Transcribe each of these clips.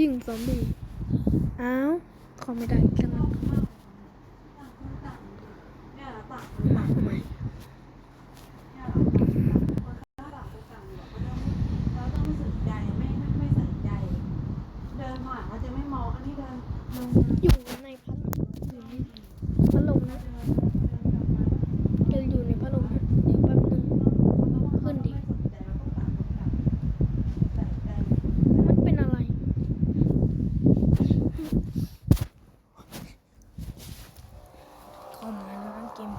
ให้เกมยิงซอมบี้อ้าวเข้าไม่ได้อีกแล้วมาใหม่เราต้องรู้สึกใจไม่ไม่ไม่ใส่ใจ เดินมาเราจะไม่มองอันนี้เดินลง อยู่ในพัดอยู่ในพัดลมนะเกลอยู่ในพัดลมนะเดี๋ยวแป๊บนึง ขึ้นดิ มันเป็นอะไร เข้ามาแล้วนะเกม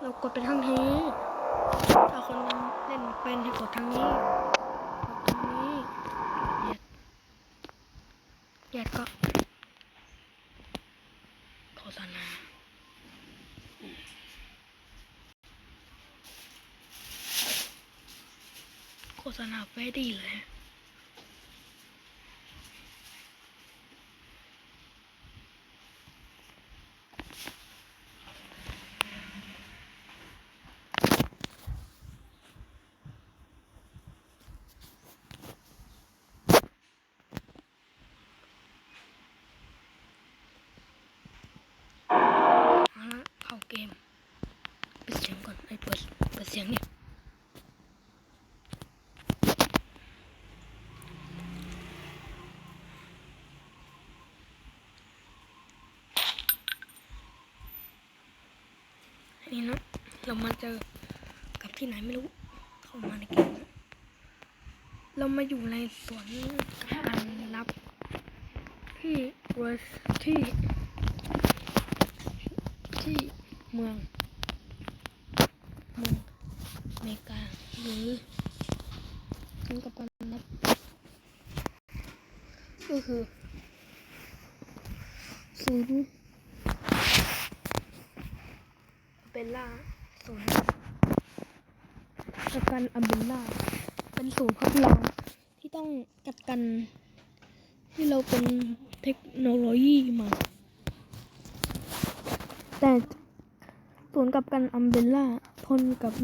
เรา กดไปทางนี้ถ้าคนเล่นเป็นให้กดทางนี้กดทางนี้เหยียดเหยียดก็โฆษณาโฆษณาไม่ดีเลย เอาละเข้าเกมปิดเสียงก่อนไอ้เปิด เสียงนี่นี่นะเรามาเจอกับที่ไหนไม่รู้ เข้ามาในเกมนะเรามาอยู่ในสวนการรับที่เวอร์ที่ที่เมือง เมริกาหรือถึงกับปันนับก็คือศูนย์เบลล่าศูนย์จัดการอัมเบลล่าเป็นศูนย์ทดลองที่ต้องจัดการที่เราเป็นเทคโนโลยีมา แต่ศูนย์กับกันอัมเบลล่าทนกับ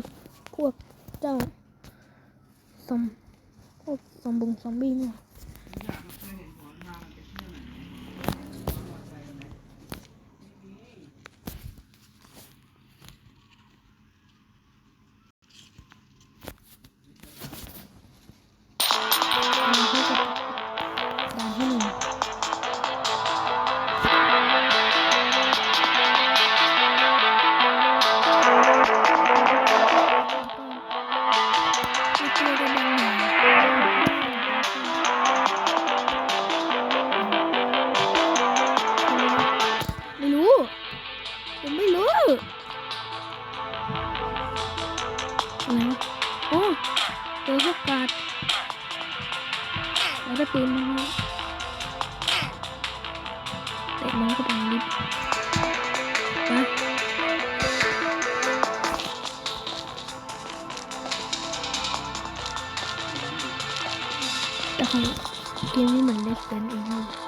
พวกเจ้าซอมพวกซอมบุงซอมบี้เนี่ย กาดแล้วได้ปืนมาแล้วเตะมันก็ไปลิฟต์ไปแต่ของเกมนี้เหมือนเล็กเป็นเองเลย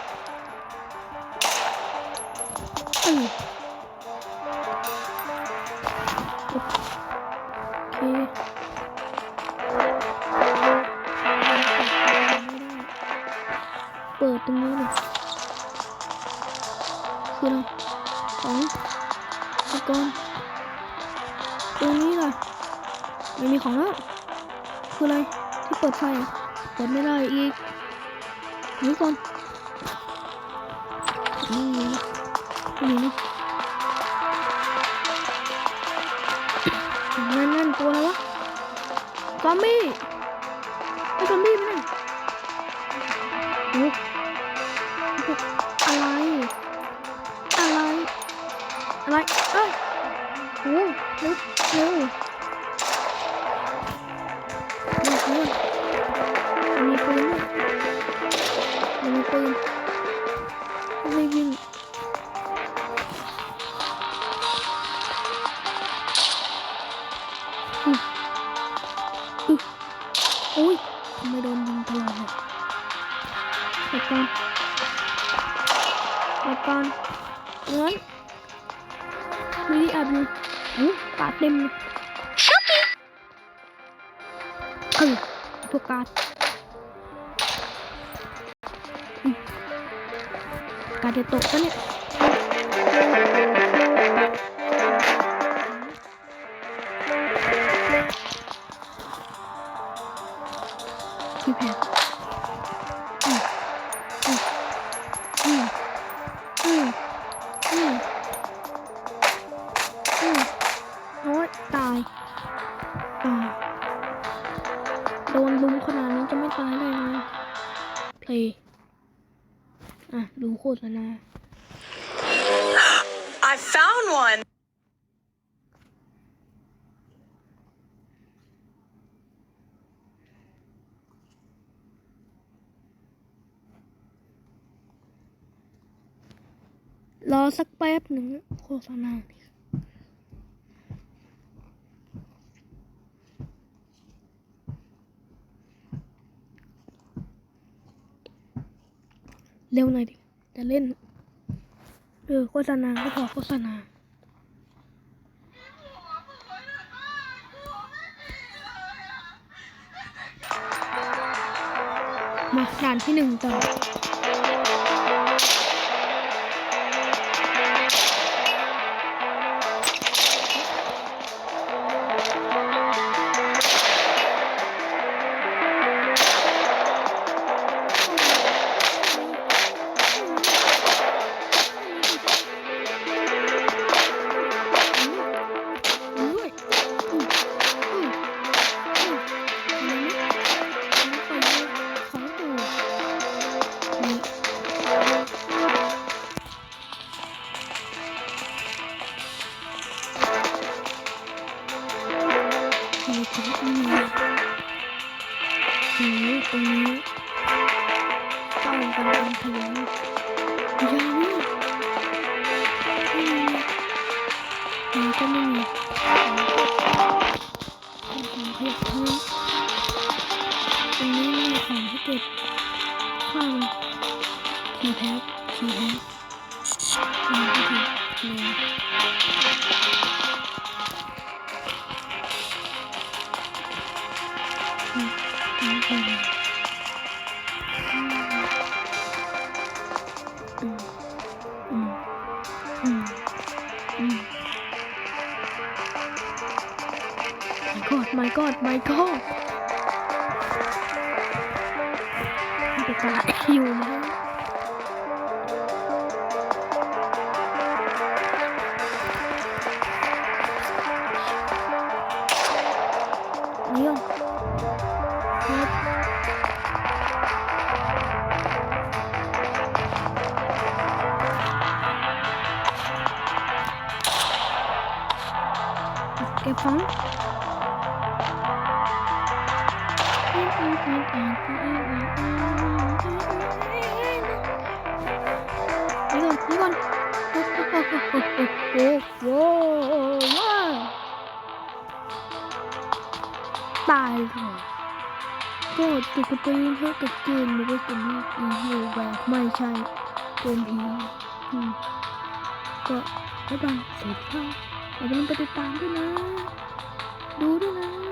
เปิดตรงนี้เลยคืออะไรของอุปกรณ์ตรงนี้ล่ะไม่มีของแล้วคืออะไรที่เปิดไฟอะเปิดไม่ได้อีกนี่ก่อนอยู่นี่นั่นนั่นตัวอะไรวะซอมบี้ อะไรเอ้ยโอ้เร็วเร็วเร็วเร็วมันมีปืนด้วยมันมีปืนไม่วิ่งอุ๊ยอุ๊ยโอ้ยทำไมโดนยิงตลอดเลยหลบก่อนหลบก่อนงั้น มีที่อับอยู่อู้ปาดเต็มเลยเออพวกการ์ดการ์ดจะตกปะเนี่ยพี่แพท found one. รอสักแป๊บหนึ่งโฆษณาดิเร็วหน่อยดิ จะเล่น ออโฆษณาก็พอโฆษณามาด่านที่หนึ่งต่อ ตรงนี้ต้องกันเป็นพลังยาวเนี่ยไม่มีมันก็ไม่มีของขยะทั้งนั้นตรงนี้มีของให้เก็บข้าวคีย์แพ็คคีย์แพ็คอืมก็คือเลยอืมอื god my god my god มันจะตายอยู่นะนี่อะครับเก็บของ นี่ก่อนนี่ก่อนโอ้โหโอ้โหโอ้โหตายเลยก็ตกใจเท่ากับเกมไม่ได้เป็นอีโวแบบไม่ใช่เกมผีก็บ๊ายบายสวัสดีค่ะอย่าลืมไปติดตามด้วยนะ ดูด้วยนะ